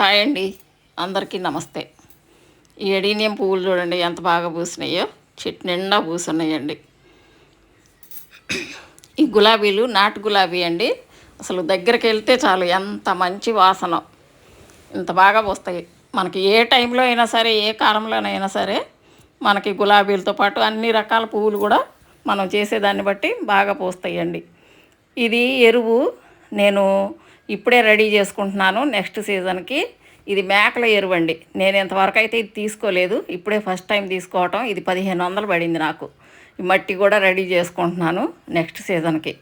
Hi అండి. అందరికీ నమస్తే. ఈ ఎడీనియం పువ్వులు చూడండి ఎంత బాగా పూసినాయో. చెట్టు నిండా పూసున్నాయండి. ఈ గులాబీలు నాటు గులాబీ అండి. అసలు దగ్గరికి వెళ్తే చాలు ఎంత మంచి వాసన. ఇంత బాగా పూస్తాయి. మనకి ఏ టైంలో అయినా సరే ఏ కాలంలోనైనా సరే మనకి గులాబీలతో పాటు అన్ని రకాల పువ్వులు కూడా మనం చేసేదాన్ని బట్టి బాగా పూస్తాయండి. ఇది ఎరువు. నేను ఇప్పుడే రెడీ చేసుకుంటున్నాను నెక్స్ట్ సీజన్కి. ఇది మేకల ఎరువు అండి నేను ఇంతవరకు అయితే ఇది తీసుకోలేదు. ఇప్పుడే ఫస్ట్ టైం తీసుకోవటం. ఇది పదిహేను వందలు పడింది నాకు. ఈ మట్టి కూడా రెడీ చేసుకుంటున్నాను నెక్స్ట్ సీజన్కి.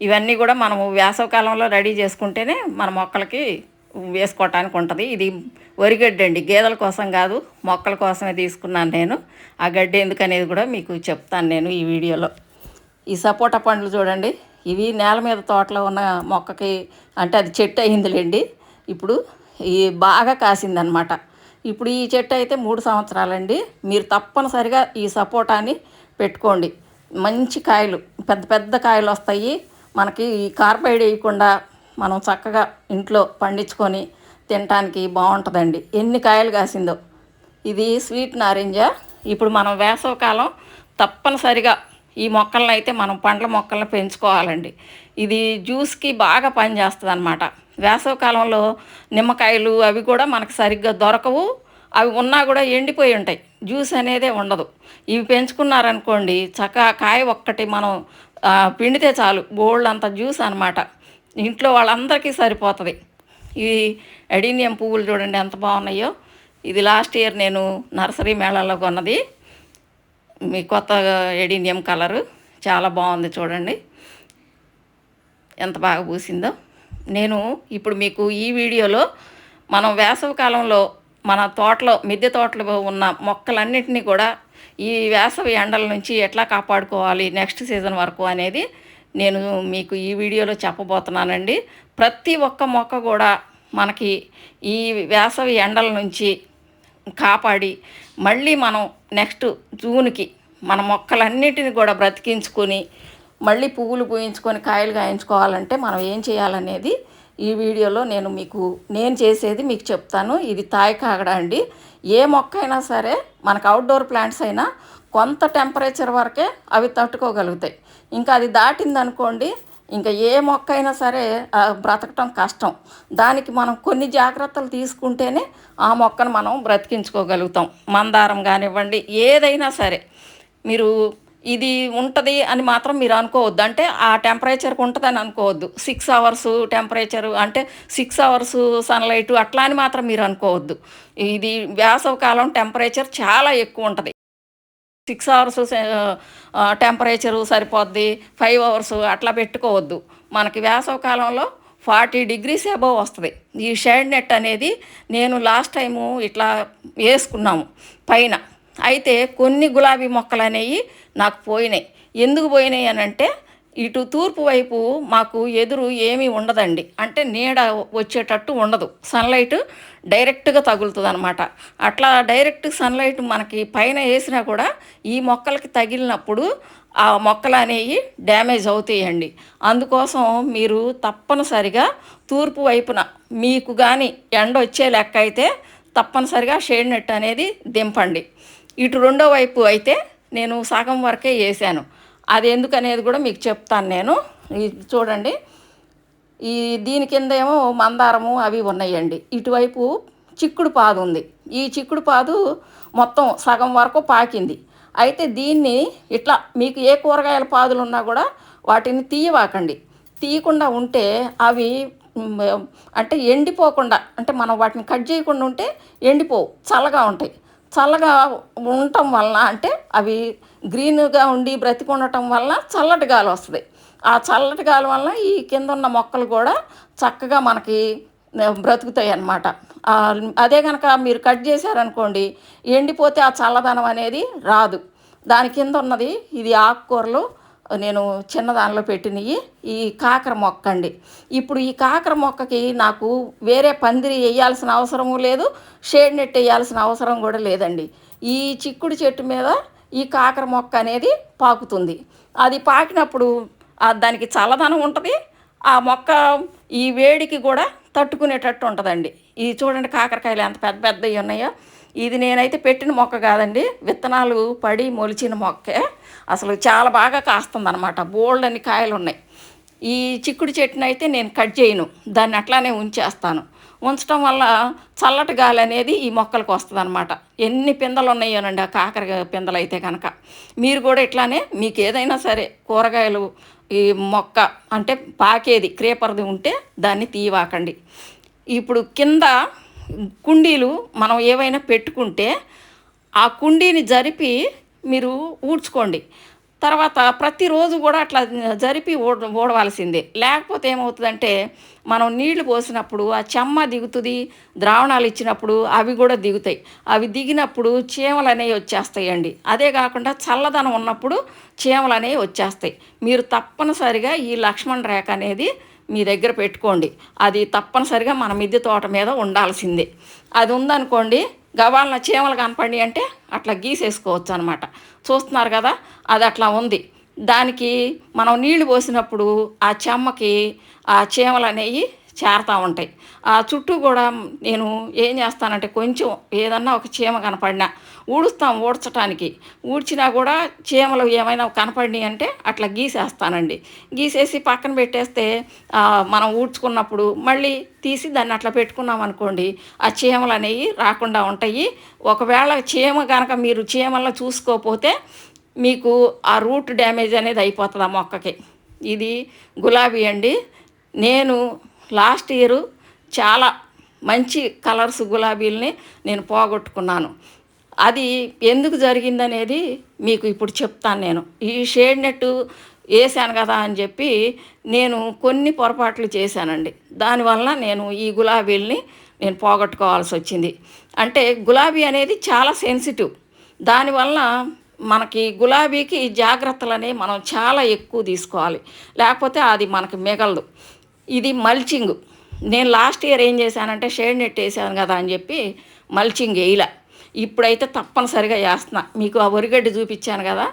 ఇవన్నీ కూడా మనము వేసవకాలంలో రెడీ చేసుకుంటేనే మన మొక్కలకి వేసుకోవటానికి ఉంటుంది. ఇది వరిగడ్డి అండి గేదెల కోసం కాదు మొక్కల కోసమే తీసుకున్నాను నేను. ఆ గడ్డి ఎందుకనేది కూడా మీకు చెప్తాను నేను ఈ వీడియోలో. ఈ సపోటా పండ్లు చూడండి. ఇవి నేల మీద తోటలో ఉన్న మొక్కకి అంటే అది చెట్టు అయిందిలేండి. ఇప్పుడు ఈ బాగా కాసిందనమాట. ఇప్పుడు ఈ చెట్టు అయితే మూడు సంవత్సరాలండి. మీరు తప్పనిసరిగా ఈ సపోటాని పెట్టుకోండి. మంచి కాయలు పెద్ద పెద్ద కాయలు వస్తాయి. మనకి ఈ కార్బైడ్ వేయకుండా మనం చక్కగా ఇంట్లో పండించుకొని తినటానికి బాగుంటుందండి. ఎన్ని కాయలు కాసిందో. ఇది స్వీట్ నారింజ. ఇప్పుడు మనం వేసవకాలం తప్పనిసరిగా ఈ మొక్కలను అయితే మనం పండ్ల మొక్కలను పెంచుకోవాలండి. ఇది జ్యూస్కి బాగా పనిచేస్తుంది అనమాట వేసవకాలంలో నిమ్మకాయలు అవి కూడా మనకు సరిగ్గా దొరకవు. అవి ఉన్నా కూడా ఎండిపోయి ఉంటాయి. జ్యూస్ అనేదే ఉండదు. ఇవి పెంచుకున్నారనుకోండి చక్కగా కాయ ఒక్కటి మనం పిండితే చాలు. బోల్డ్ అంత జ్యూస్ అనమాట ఇంట్లో వాళ్ళందరికీ సరిపోతుంది. ఈ అడీనియం పువ్వులు చూడండి ఎంత బాగున్నాయో. ఇది లాస్ట్ ఇయర్ నేను నర్సరీ మేళాలో కొన్నది. మీ కొత్త ఎడీనియం కలరు చాలా బాగుంది చూడండి. ఎంత బాగా పూసిందో. నేను ఇప్పుడు మీకు ఈ వీడియోలో మనం వేసవి కాలంలో మన తోటలో మిద్దె తోటలో ఉన్న మొక్కలన్నింటినీ కూడా ఈ వేసవి ఎండల నుంచి ఎట్లా కాపాడుకోవాలి నెక్స్ట్ సీజన్ వరకు అనేది నేను మీకు ఈ వీడియోలో చెప్పబోతున్నానండి. ప్రతి ఒక్క మొక్క కూడా మనకి ఈ వేసవి ఎండల నుంచి కాపాడి మళ్ళీ మనం నెక్స్ట్ జూన్కి మన మొక్కలన్నిటిని కూడా బ్రతికించుకొని మళ్ళీ పువ్వులు పూయించుకొని కాయలు కాయించుకోవాలంటే మనం ఏం చేయాలనేది ఈ వీడియోలో నేను మీకు నేను చేసేది మీకు చెప్తాను. ఇది తాయి కాగడ అండి. ఏ మొక్క అయినా సరే మనకు అవుట్డోర్ ప్లాంట్స్ అయినా కొంత టెంపరేచర్ వరకే అవి తట్టుకోగలుగుతాయి. ఇంకా అది దాటిందనుకోండి ఇంకా ఏ మొక్క అయినా సరే బ్రతకటం కష్టం. దానికి మనం కొన్ని జాగ్రత్తలు తీసుకుంటేనే ఆ మొక్కను మనం బ్రతికించుకోగలుగుతాం. మందారం కానివ్వండి ఏదైనా సరే. మీరు ఇది ఉంటుంది అని మాత్రం మీరు అనుకోవద్దు. అంటే ఆ టెంపరేచర్కి ఉంటుందని అనుకోవద్దు. సిక్స్ అవర్స్ టెంపరేచరు అంటే సిక్స్ అవర్స్ సన్లైట్ అట్లా అని మాత్రం మీరు అనుకోవద్దు. ఇది వేసవకాలం టెంపరేచర్ చాలా ఎక్కువ ఉంటుంది. సిక్స్ అవర్స్ టెంపరేచరు సరిపోద్ది. ఫైవ్ అవర్స్ అట్లా పెట్టుకోవద్దు. మనకి వేసవ కాలంలో ఫార్టీ డిగ్రీస్ అబవ్ వస్తుంది. ఈ షేడ్ నెట్ అనేది నేను లాస్ట్ టైము ఇట్లా వేసుకున్నాము. పైన అయితే కొన్ని గులాబీ మొక్కలు అనేవి నాకు పోయినాయి. ఎందుకు పోయినాయి అని అంటే ఇటు తూర్పు వైపు మాకు ఎదురు ఏమీ ఉండదండి. అంటే నీడ వచ్చేటట్టు ఉండదు. సన్లైట్ డైరెక్ట్గా తగులుతుంది అనమాట అట్లా డైరెక్ట్ సన్లైట్ మనకి పైన వేసినా కూడా ఈ మొక్కలకి తగిలినప్పుడు ఆ మొక్కలు అనేవి డ్యామేజ్ అవుతాయండి. అందుకోసం మీరు తప్పనిసరిగా తూర్పు వైపున మీకు కానీ ఎండ వచ్చే లెక్క అయితే తప్పనిసరిగా షేడ్ నెట్ అనేది దింపండి. ఇటు రెండో వైపు అయితే నేను సగం వరకే వేసాను. అది ఎందుకనేది కూడా మీకు చెప్తాను నేను. చూడండి. ఈ దీని కింద ఏమో మందారము అవి ఉన్నాయండి. ఇటువైపు చిక్కుడు పాదు ఉంది. ఈ చిక్కుడు పాదు మొత్తం సగం వరకు పాకింది. అయితే దీన్ని ఇట్లా మీకు ఏ కూరగాయల పాదులు ఉన్నా కూడా వాటిని తీయవాకండి. తీయకుండా ఉంటే అవి అంటే ఎండిపోకుండా అంటే మనం వాటిని కట్ చేయకుండా ఉంటే ఎండిపోవు చల్లగా ఉంటాయి. చల్లగా ఉండటం వలన అంటే అవి గ్రీన్గా ఉండి బ్రతికుండటం ఉండటం వలన చల్లటి గాలి వస్తుంది. ఆ చల్లటి గాలి వలన ఈ కింద ఉన్న మొక్కలు కూడా చక్కగా మనకి బ్రతుకుతాయి అన్నమాట. అదే కనుక మీరు కట్ చేశారనుకోండి ఎండిపోతే ఆ చల్లదనం అనేది రాదు. దాని కింద ఉన్నది ఇది ఆకుకూరలు నేను చిన్న దానిలో పెట్టినవి ఈ కాకర మొక్క అండి ఇప్పుడు ఈ కాకర మొక్కకి నాకు వేరే పందిరి వేయాల్సిన అవసరము లేదు. షేడ్ నెట్ వేయాల్సిన అవసరం కూడా లేదండి. ఈ చిక్కుడు చెట్టు మీద ఈ కాకర మొక్క అనేది పాకుతుంది. అది పాకినప్పుడు దానికి చల్లదనం ఉంటుంది. ఆ మొక్క ఈ వేడికి కూడా తట్టుకునేటట్టు ఉంటుందండి. ఇది చూడండి కాకరకాయలు ఎంత పెద్ద పెద్దవి ఉన్నాయో. ఇది నేనైతే పెట్టిన మొక్క కాదండి. విత్తనాలు పడి మొలిచిన మొక్కే. అసలు చాలా బాగా కాస్తుంది అనమాట బోల్డ్ అని కాయలు ఉన్నాయి ఈ చిక్కుడు చెట్టును అయితే నేను కట్ చేయను. దాన్ని అట్లానే ఉంచేస్తాను. ఉంచడం వల్ల చల్లటి గాలి అనేది ఈ మొక్కలకు వస్తుంది అనమాట ఎన్ని పిందలు ఉన్నాయోనండి ఆ కాకర పిందలు అయితే కనుక మీరు కూడా ఇట్లానే మీకు ఏదైనా సరే కూరగాయలు ఈ మొక్క అంటే పాకేది క్రేపర్ది ఉంటే దాన్ని తీవాకండి ఇప్పుడు కింద కుండీలు మనం ఏవైనా పెట్టుకుంటే ఆ కుండీని జరిపి మీరు ఊడ్చుకోండి. తర్వాత ప్రతిరోజు కూడా అట్లా జరిపి ఊడ ఊడవలసిందే లేకపోతే ఏమవుతుందంటే మనం నీళ్ళు పోసినప్పుడు ఆ చెమ్మ దిగుతుంది ద్రావణాలు ఇచ్చినప్పుడు అవి కూడా దిగుతాయి. అవి దిగినప్పుడు చీమలు అనేవి వచ్చేస్తాయండి. అదే కాకుండా చల్లదనం ఉన్నప్పుడు చీమలు అనేవి వచ్చేస్తాయి. మీరు తప్పనిసరిగా ఈ లక్ష్మణ్ రేఖ అనేది మీ దగ్గర పెట్టుకోండి. అది తప్పనిసరిగా మన మిద్దె తోట మీద ఉండాల్సిందే. అది ఉందనుకోండి గవాళ్ళ చీమలు కనపడి అంటే అట్లా గీసేసుకోవచ్చు అనమాట చూస్తున్నారు కదా? అది అట్లా ఉంది. దానికి మనం నీళ్ళు పోసినప్పుడు ఆ చెమ్మకి ఆ చీమలు అనేవి చేరుతూ ఉంటాయి. ఆ చుట్టూ కూడా నేను ఏం చేస్తానంటే కొంచెం ఏదన్నా ఒక చీమ కనపడినా ఊడుస్తాం ఊడ్చటానికి. ఊడ్చినా కూడా చీమలు ఏమైనా కనపడినాయి అంటే అట్లా గీసేస్తానండి. గీసేసి పక్కన పెట్టేస్తే మనం ఊడ్చుకున్నప్పుడు మళ్ళీ తీసి దాన్ని అట్లా పెట్టుకున్నాం అనుకోండి ఆ చీమలు అనేవి రాకుండా ఉంటాయి. ఒకవేళ చీమ కనుక మీరు చీమల్లో చూసుకోకపోతే మీకు ఆ రూట్ డ్యామేజ్ అనేది అయిపోతుంది ఆ మొక్కకి. ఇది గులాబీ అండి. నేను లాస్ట్ ఇయర్ చాలా మంచి కలర్స్ గులాబీల్ని నేను పోగొట్టుకున్నాను. అది ఎందుకు జరిగిందనేది మీకు ఇప్పుడు చెప్తాను నేను. ఈ షేడ్ నెట్ వేసాను కదా అని చెప్పి నేను కొన్ని పొరపాట్లు చేశానండి. దానివల్ల నేను ఈ గులాబీల్ని నేను పోగొట్టుకోవాల్సి వచ్చింది. అంటే గులాబీ అనేది చాలా సెన్సిటివ్. దానివల్ల మనకి గులాబీకి జాగ్రత్తలు మనం చాలా ఎక్కువ తీసుకోవాలి. లేకపోతే అది మనకి మిగలదు. ఇది మల్చింగ్ నేను లాస్ట్ ఇయర్ ఏం చేశానంటే షేడ్ నెట్ వేసాను కదా అని చెప్పి మల్చింగ్ వేయలే. ఇప్పుడైతే తప్పనిసరిగా చేస్తున్నా మీకు ఆ వరిగడ్డి చూపించాను కదా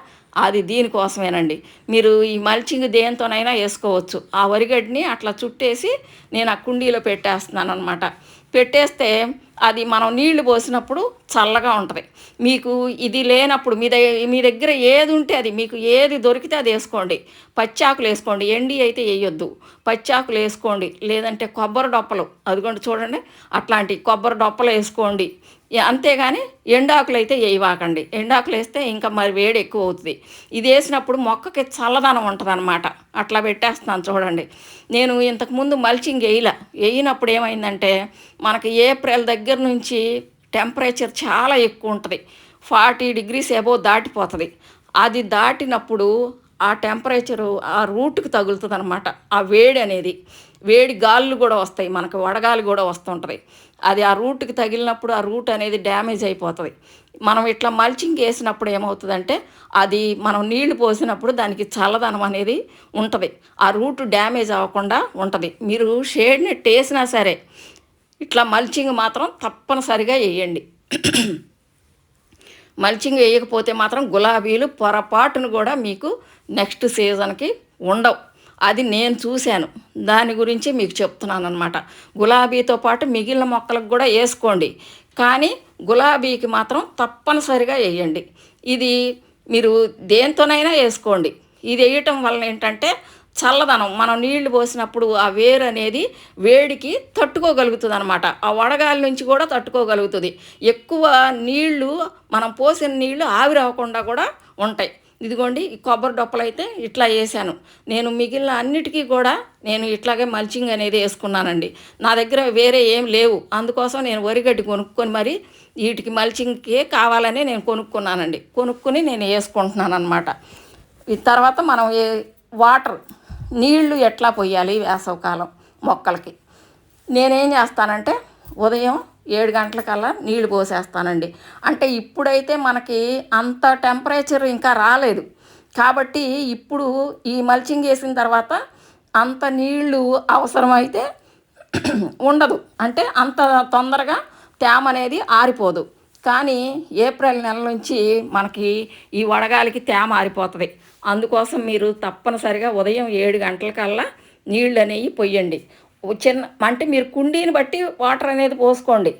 అది దీనికోసమేనండి. మీరు ఈ మల్చింగ్ దేంతోనైనా వేసుకోవచ్చు. ఆ వరిగడ్డిని అట్లా చుట్టేసి నేను ఆ కుండీలో పెట్టేస్తున్నాను అనమాట పెట్టేస్తే అది మనం నీళ్ళు పోసినప్పుడు చల్లగా ఉంటుంది. మీకు ఇది లేనప్పుడు మీ దగ్గర మీ దగ్గర ఏది ఉంటే అది మీకు ఏది దొరికితే అది వేసుకోండి. పచ్చాకులు వేసుకోండి. ఎండి అయితే వేయొద్దు. పచ్చాకులు వేసుకోండి. లేదంటే కొబ్బరి డొప్పలు. అదిగోండి చూడండి. అట్లాంటి కొబ్బరి డొప్పలు వేసుకోండి. అంతేగాని ఎండాకులు అయితే వేయవాకండి ఎండాకులు వేస్తే ఇంకా మరి వేడి ఎక్కువ అవుతుంది ఇది వేసినప్పుడు మొక్కకి చల్లదనం ఉంటుంది అనమాట అట్లా పెట్టేస్తున్నాను చూడండి. నేను ఇంతకుముందు మల్చింగ్ వేయలే వేయినప్పుడు ఏమైందంటే మనకి ఏప్రిల్ దగ్గర నుంచి టెంపరేచర్ చాలా ఎక్కువ ఉంటుంది. ఫార్టీ డిగ్రీస్ ఎబో దాటిపోతుంది. అది దాటినప్పుడు ఆ టెంపరేచరు ఆ రూట్కి తగులుతుంది అనమాట ఆ వేడి అనేది వేడి గాలులు కూడా వస్తాయి మనకు వడగాలి కూడా వస్తుంటాయి అది ఆ రూట్కి తగిలినప్పుడు ఆ రూట్ అనేది డ్యామేజ్ అయిపోతుంది. మనం ఇట్లా మల్చింగ్ వేసినప్పుడు ఏమవుతుందంటే అది మనం నీళ్ళు పోసినప్పుడు దానికి చల్లదనం అనేది ఉంటుంది. ఆ రూట్ డ్యామేజ్ అవ్వకుండా ఉంటుంది. మీరు షేడ్ నెట్ వేసినా సరే ఇట్లా మల్చింగ్ మాత్రం తప్పనిసరిగా వేయండి. మల్చింగ్ వేయకపోతే మాత్రం గులాబీలు పొరపాటును కూడా మీకు నెక్స్ట్ సీజన్కి ఉండవు. అది నేను చూశాను. దాని గురించి మీకు చెప్తున్నాను అనమాట గులాబీతో పాటు మిగిలిన మొక్కలకు కూడా వేసుకోండి. కానీ గులాబీకి మాత్రం తప్పనిసరిగా వేయండి. ఇది మీరు దేంతోనైనా వేసుకోండి. ఇది వేయటం వలన ఏంటంటే చల్లదనం మనం నీళ్ళు పోసినప్పుడు ఆ వేరు అనేది వేడికి తట్టుకోగలుగుతుంది అనమాట ఆ వడగాలి నుంచి కూడా తట్టుకోగలుగుతుంది. ఎక్కువ నీళ్ళు మనం పోసిన నీళ్ళు ఆవిరవ్వకుండా కూడా ఉంటాయి. ఇదిగోండి ఈ కొబ్బరి డొప్పలు అయితే ఇట్లా వేసాను. నేను మిగిలిన అన్నిటికీ కూడా నేను ఇట్లాగే మల్చింగ్ అనేది వేసుకున్నానండి. నా దగ్గర వేరే ఏం లేవు. అందుకోసం నేను వరిగడ్డి కొనుక్కొని మరి వీటికి మల్చింగ్కి కావాలని నేను కొనుక్కున్నానండి. కొనుక్కొని నేను వేసుకుంటున్నాను అనమాట ఈ తర్వాత మనం ఏ వాటర్ నీళ్ళు ఎట్లా పోయాలి వేసవకాలం మొక్కలకి? నేనేం చేస్తానంటే ఉదయం ఏడు గంటలకల్లా నీళ్ళు పోసేస్తానండి. అంటే ఇప్పుడైతే మనకి అంత టెంపరేచర్ ఇంకా రాలేదు. కాబట్టి ఇప్పుడు ఈ మల్చింగ్ వేసిన తర్వాత అంత నీళ్ళు అవసరమైతే ఉండదు. అంటే అంత తొందరగా తేమ అనేది ఆరిపోదు. కానీ ఏప్రిల్ నెల నుంచి మనకి ఈ వడగాలికి తేమ ఆరిపోతుంది. అందుకోసం మీరు తప్పనిసరిగా ఉదయం ఏడు గంటలకల్లా నీళ్ళు అనేవి పొయ్యండి. చిన్న అంటే మీరు కుండీని బట్టి వాటర్ అనేది పోసుకోండి.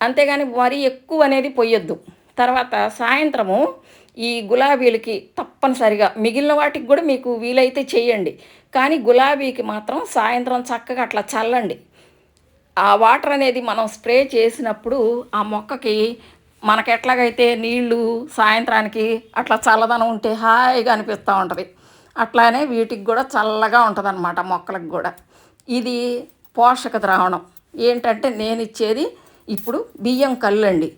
అంతేగాని మరీ ఎక్కువ అనేది పోయొద్దు తర్వాత సాయంత్రము ఈ గులాబీలకి తప్పనిసరిగా మిగిలిన వాటికి కూడా మీకు వీలైతే చేయండి. కానీ గులాబీకి మాత్రం సాయంత్రం చక్కగా అట్లా చల్లండి. ఆ వాటర్ అనేది మనం స్ప్రే చేసినప్పుడు ఆ మొక్కకి మనకి ఎట్లాగైతే నీళ్ళు సాయంత్రానికి అట్లా చల్లదనం ఉంటే హాయిగా అనిపిస్తూ ఉంటుంది. అట్లానే వీటికి కూడా చల్లగా ఉంటుంది అన్నమాట మొక్కలకు కూడా. ఇది పోషక ద్రావణం. ఏంటంటే నేను ఇచ్చేది ఇప్పుడు బియ్యం కళ్ళు అండి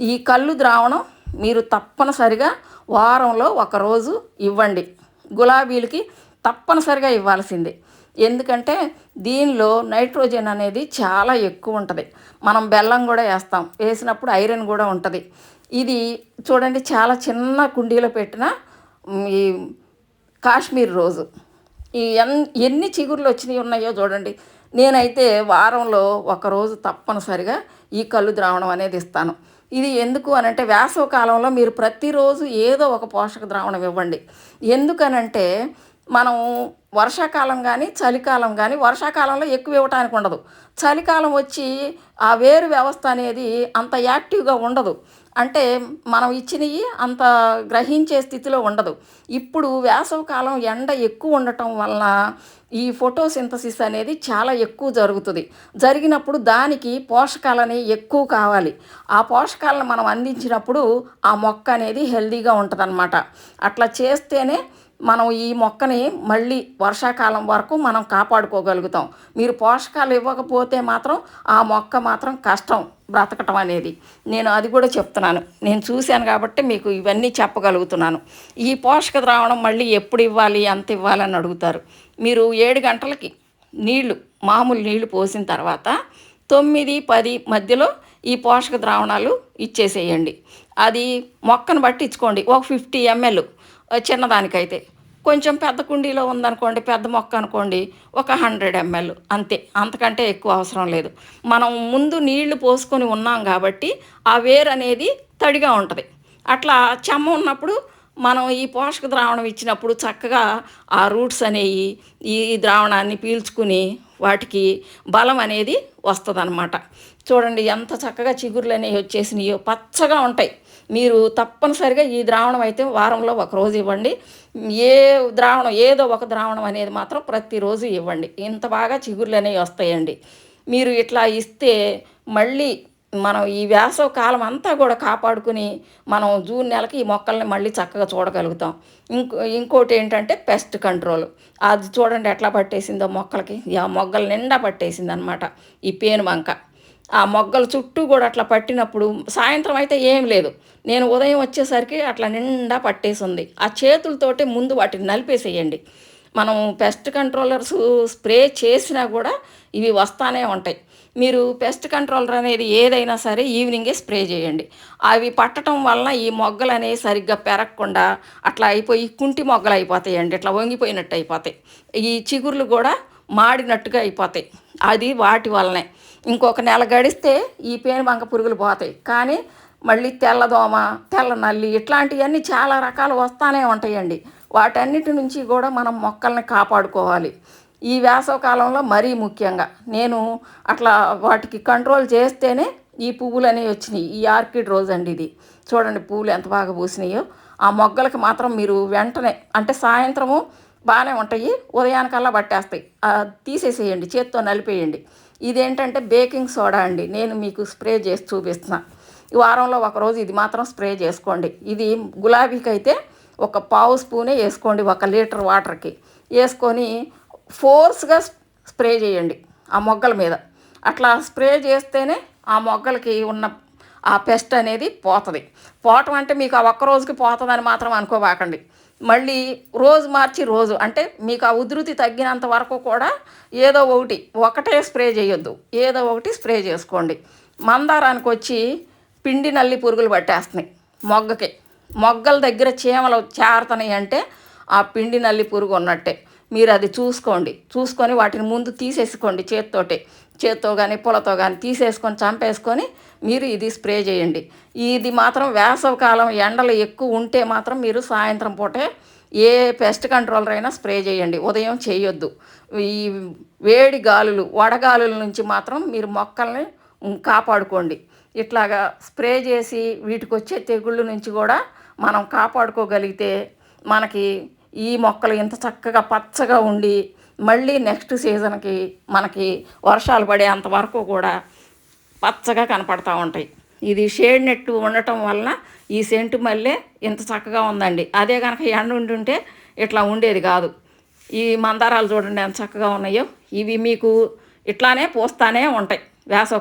ఈ కళ్ళు ద్రావణం మీరు తప్పనిసరిగా వారంలో ఒకరోజు ఇవ్వండి. గులాబీలకి తప్పనిసరిగా ఇవ్వాల్సిందే. ఎందుకంటే దీనిలో నైట్రోజన్ అనేది చాలా ఎక్కువ ఉంటుంది. మనం బెల్లం కూడా వేస్తాం. వేసినప్పుడు ఐరన్ కూడా ఉంటుంది. ఇది చూడండి చాలా చిన్న కుండీలో పెట్టిన ఈ కాశ్మీర్ రోజు. ఎన్ని చిగుర్లు వచ్చినాయి ఉన్నాయో చూడండి. నేనైతే వారంలో ఒకరోజు తప్పనిసరిగా ఈ కళ్ళు ద్రావణం అనేది ఇస్తాను. ఇది ఎందుకు అనంటే వేసవ కాలంలో మీరు ప్రతిరోజు ఏదో ఒక పోషక ద్రావణం ఇవ్వండి. ఎందుకనంటే మనం వర్షాకాలం కానీ చలికాలం కానీ వర్షాకాలంలో ఎక్కువ ఇవ్వటానికి ఉండదు. చలికాలం వచ్చి ఆ వేరు వ్యవస్థ అనేది అంత యాక్టివ్గా ఉండదు. అంటే మనం ఇచ్చినవి అంత గ్రహించే స్థితిలో ఉండదు. ఇప్పుడు వేసవకాలం ఎండ ఎక్కువ ఉండటం వలన ఈ ఫోటోసింథసిస్ అనేది చాలా ఎక్కువ జరుగుతుంది. జరిగినప్పుడు దానికి పోషకాలని ఎక్కువ కావాలి. ఆ పోషకాలను మనం అందించినప్పుడు ఆ మొక్క అనేది హెల్దీగా ఉంటుంది అట్లా చేస్తేనే మనం ఈ మొక్కని మళ్ళీ వర్షాకాలం వరకు మనం కాపాడుకోగలుగుతాం. మీరు పోషకాలు ఇవ్వకపోతే మాత్రం ఆ మొక్క మాత్రం కష్టం బ్రతకటం అనేది. నేను అది కూడా చెప్తున్నాను. నేను చూశాను కాబట్టి మీకు ఇవన్నీ చెప్పగలుగుతున్నాను. ఈ పోషక ద్రావణం మళ్ళీ ఎప్పుడు ఇవ్వాలి ఎంత ఇవ్వాలని అడుగుతారు. మీరు ఏడు గంటలకి నీళ్ళు మామూలు నీళ్ళు పోసిన తర్వాత తొమ్మిది పది మధ్యలో ఈ పోషక ద్రావణాలు ఇచ్చేసేయండి. అది మొక్కను బట్టి ఇచ్చుకోండి. ఒక ఫిఫ్టీ ఎంఎల్ చిన్నదానికైతే. కొంచెం పెద్ద కుండీలో ఉందనుకోండి పెద్ద మొక్క అనుకోండి ఒక హండ్రెడ్ ఎంఎల్ అంతే. అంతకంటే ఎక్కువ అవసరం లేదు. మనం ముందు నీళ్ళు పోసుకొని ఉన్నాం కాబట్టి ఆ వేరు అనేది తడిగా ఉంటుంది. అట్లా చెమ్మ ఉన్నప్పుడు మనం ఈ పోషక ద్రావణం ఇచ్చినప్పుడు చక్కగా ఆ రూట్స్ అనేవి ఈ ద్రావణాన్ని పీల్చుకుని వాటికి బలం అనేది వస్తుంది చూడండి ఎంత చక్కగా చిగురులు అనేవి వచ్చేసినాయో పచ్చగా ఉంటాయి. మీరు తప్పనిసరిగా ఈ ద్రావణం అయితే వారంలో ఒక రోజు ఇవ్వండి. ఏ ద్రావణం ఏదో ఒక ద్రావణం అనేది మాత్రం ప్రతిరోజు ఇవ్వండి. ఇంత బాగా చిగుర్లు అనేవి వస్తాయండి. మీరు ఇట్లా ఇస్తే మళ్ళీ మనం ఈ వేసవ కాలం అంతా కూడా కాపాడుకుని మనం జూన్ నెలకి ఈ మొక్కల్ని మళ్ళీ చక్కగా చూడగలుగుతాం. ఇంకో ఇంకోటి ఏంటంటే పెస్ట్ కంట్రోల్. అది చూడండి ఎట్లా పట్టేసిందో మొక్కలకి. ఆ మొగ్గల నిండా పట్టేసింది అనమాట ఈ పేను బంక ఆ మొగ్గల చుట్టూ కూడా అట్లా పట్టినప్పుడు సాయంత్రం అయితే ఏం లేదు. నేను ఉదయం వచ్చేసరికి అట్లా నిండా పట్టేసి ఉంది ఆ చేతులతోటి ముందు వాటిని నలిపేసేయండి. మనం పెస్ట్ కంట్రోలర్స్ స్ప్రే చేసినా కూడా ఇవి వస్తానే ఉంటాయి. మీరు పెస్ట్ కంట్రోలర్ అనేది ఏదైనా సరే ఈవినింగే స్ప్రే చేయండి. అవి పట్టడం వలన ఈ మొగ్గలు అనేవి సరిగ్గా పెరగకుండా అట్లా అయిపోయి కుంటి మొగ్గలు అయిపోతాయండి. ఇట్లా వంగిపోయినట్టు అయిపోతాయి. ఈ చిగుర్లు కూడా మాడినట్టుగా అయిపోతాయి. అది వాటి వల్లనే ఇంకొక నెల గడిస్తే ఈ పేను వంక పురుగులు పోతాయి. కానీ మళ్ళీ తెల్లదోమ తెల్ల నల్లి ఇట్లాంటివన్నీ చాలా రకాలు వస్తానే ఉంటాయండి. వాటన్నిటి నుంచి కూడా మనం మొక్కల్ని కాపాడుకోవాలి. ఈ వేసవకాలంలో మరీ ముఖ్యంగా నేను అట్లా వాటికి కంట్రోల్ చేస్తేనే ఈ పువ్వులు అనేవి వచ్చినాయి. ఈ ఆర్కిడ్ రోజు అండి ఇది. చూడండి పువ్వులు ఎంత బాగా పూసినాయో. ఆ మొగ్గలకి మాత్రం మీరు వెంటనే అంటే సాయంత్రము బాగానే ఉంటాయి. ఉదయానికల్లా పట్టేస్తాయి. తీసేసేయండి. చేత్తో నలిపేయండి. ఇదేంటంటే బేకింగ్ సోడా అండి. నేను మీకు స్ప్రే చేసి చూపిస్తున్నా. ఈ వారంలో ఒకరోజు ఇది మాత్రం స్ప్రే చేసుకోండి. ఇది గులాబీకి అయితే ఒక పావు స్పూనే వేసుకోండి ఒక లీటర్ వాటర్కి. వేసుకొని ఫోర్స్గా స్ప్రే చేయండి ఆ మొగ్గల మీద. అట్లా స్ప్రే చేస్తేనే ఆ మొగ్గలకి ఉన్న ఆ పెస్ట్ అనేది పోతుంది. పోవటం అంటే మీకు ఆ ఒక్క రోజుకి పోతుందని మాత్రం అనుకోబాకండి. మళ్ళీ రోజు మార్చి రోజు అంటే మీకు ఆ ఉధృతి తగ్గినంత వరకు కూడా ఏదో ఒకటి ఒకటే స్ప్రే చేయొద్దు. ఏదో ఒకటి స్ప్రే చేసుకోండి. మందారానికి వచ్చి పిండి నల్లి పురుగులు పట్టేస్తున్నాయి మొగ్గకి. మొగ్గల దగ్గర చీమలు చేరుతున్నాయి అంటే ఆ పిండి నల్లి పురుగు ఉన్నట్టే. మీరు అది చూసుకోండి. చూసుకొని వాటిని ముందు తీసేసుకోండి చేత్తోటి. చేత్తో కానీ పూలతో కానీ తీసేసుకొని చంపేసుకొని మీరు ఇది స్ప్రే చేయండి. ఇది మాత్రం వేసవకాలం ఎండలు ఎక్కువ ఉంటే మాత్రం మీరు సాయంత్రం పూటే ఏ పెస్ట్ కంట్రోలర్ అయినా స్ప్రే చేయండి. ఉదయం చేయొద్దు. ఈ వేడి గాలులు వడగాలుల నుంచి మాత్రం మీరు మొక్కల్ని కాపాడుకోండి. ఇట్లాగా స్ప్రే చేసి వీటికి వచ్చే తెగుళ్ళ నుంచి కూడా మనం కాపాడుకోగలిగితే మనకి ఈ మొక్కలు ఇంత చక్కగా పచ్చగా ఉండి మళ్ళీ నెక్స్ట్ సీజన్కి మనకి వర్షాలు పడేంత వరకు కూడా పచ్చగా కనపడతా ఉంటాయి. ఇది షేడ్ నెట్ ఉండటం వలన ఈ సెంటు మల్లె ఇంత చక్కగా ఉందండి. అదే కనుక ఎండ ఉండుంటే ఇట్లా ఉండేది కాదు. ఈ మందారాలు చూడండి ఎంత చక్కగా ఉన్నాయో. ఇవి మీకు ఇట్లానే పోస్తానే ఉంటాయి. వేసవ